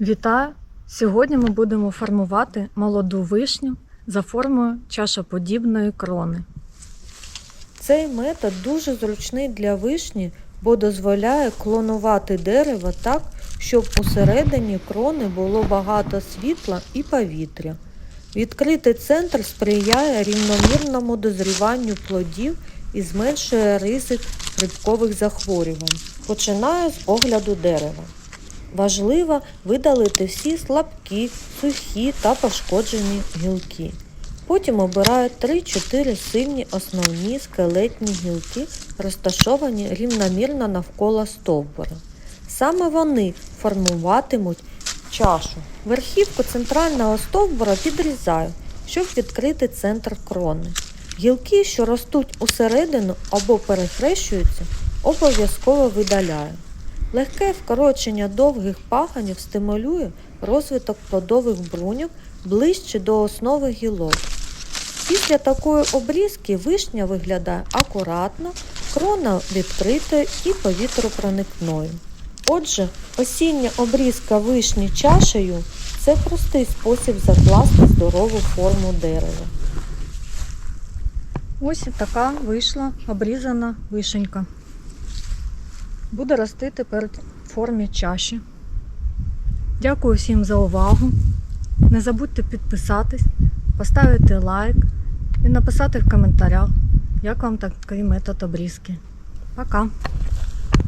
Вітаю! Сьогодні ми будемо формувати молоду вишню за формою чашоподібної крони. Цей метод дуже зручний для вишні, бо дозволяє клонувати дерево так, щоб усередині крони було багато світла і повітря. Відкритий центр сприяє рівномірному дозріванню плодів і зменшує ризик грибкових захворювань. Починаю з огляду дерева. Важливо видалити всі слабкі, сухі та пошкоджені гілки. Потім обираю 3-4 сильні основні скелетні гілки, розташовані рівномірно навколо стовбура. Саме вони формуватимуть чашу. Верхівку центрального стовбура підрізаю, щоб відкрити центр крони. Гілки, що ростуть усередину або перехрещуються, обов'язково видаляю. Легке вкорочення довгих пагонів стимулює розвиток плодових бруньок ближче до основи гілок. Після такої обрізки вишня виглядає акуратно, крона відкритою і повітропроникною. Отже, осіння обрізка вишні чашею це простий спосіб закласти здорову форму дерева. Ось така вийшла обрізана вишенька. Буде рости тепер в формі чаші. Дякую всім за увагу. Не забудьте підписатись, поставити лайк і написати в коментарях, як вам такий метод обрізки. Пока!